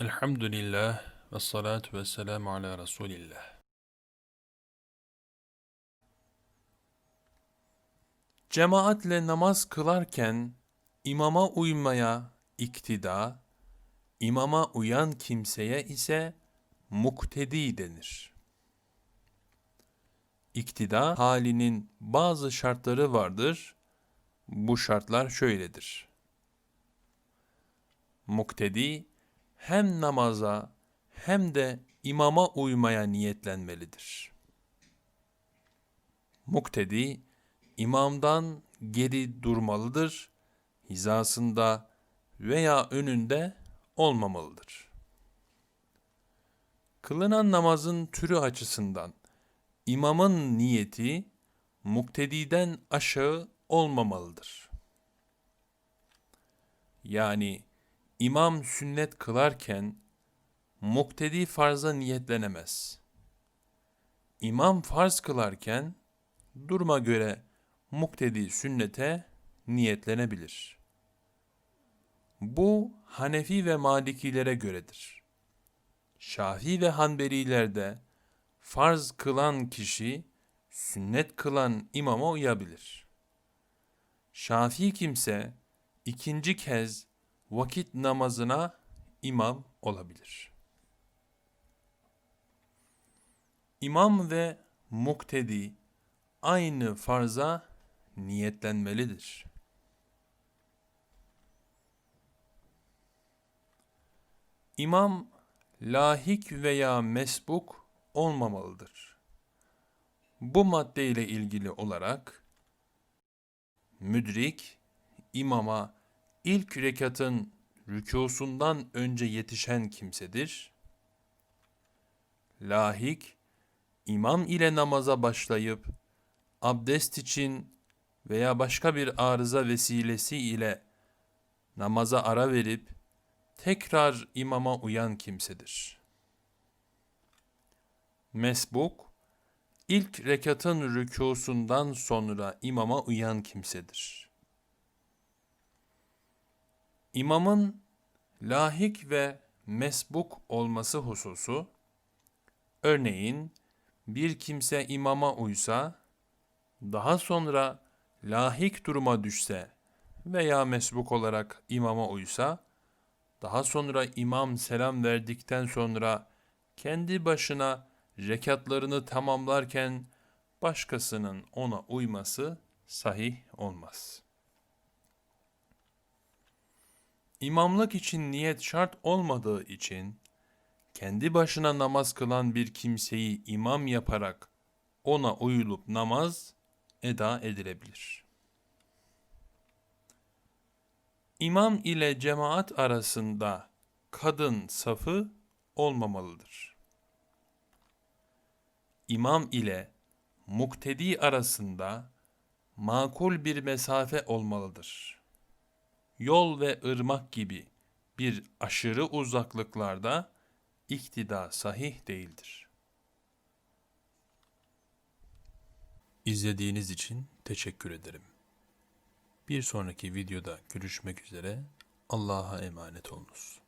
Elhamdülillah ve salatu ve selamu ala Resulillah. Cemaatle namaz kılarken imama uymaya iktida, imama uyan kimseye ise muktedi denir. İktida halinin bazı şartları vardır. Bu şartlar şöyledir. Muktedi hem namaza hem de imama uymaya niyetlenmelidir. Muktedi imamdan geri durmalıdır, hizasında veya önünde olmamalıdır. Kılınan namazın türü açısından imamın niyeti muktediden aşağı olmamalıdır. Yani İmam sünnet kılarken muktedi farza niyetlenemez. İmam farz kılarken duruma göre muktedi sünnete niyetlenebilir. Bu Hanefi ve Malikilere göredir. Şafii ve Hanbelilerde farz kılan kişi sünnet kılan imama uyabilir. Şafii kimse ikinci kez vakit namazına imam olabilir. İmam ve muktedi aynı farza niyetlenmelidir. İmam lahik veya mesbuk olmamalıdır. Bu madde ile ilgili olarak müdrik imama ilk rekatın rükusundan önce yetişen kimsedir. Lahik, imam ile namaza başlayıp, abdest için veya başka bir arıza vesilesi ile namaza ara verip, tekrar imama uyan kimsedir. Mesbuk, ilk rekatın rükusundan sonra imama uyan kimsedir.'' İmamın lahik ve mesbuk olması hususu, örneğin bir kimse imama uysa, daha sonra lahik duruma düşse veya mesbuk olarak imama uysa, daha sonra imam selam verdikten sonra kendi başına rekatlarını tamamlarken başkasının ona uyması sahih olmaz.'' İmamlık için niyet şart olmadığı için kendi başına namaz kılan bir kimseyi imam yaparak ona uyulup namaz eda edilebilir. İmam ile cemaat arasında kadın safı olmamalıdır. İmam ile muktedi arasında makul bir mesafe olmalıdır yol ve ırmak gibi bir aşırı uzaklıklarda iktida sahih değildir. İzlediğiniz için teşekkür ederim. Bir sonraki videoda görüşmek üzere. Allah'a emanet olunuz.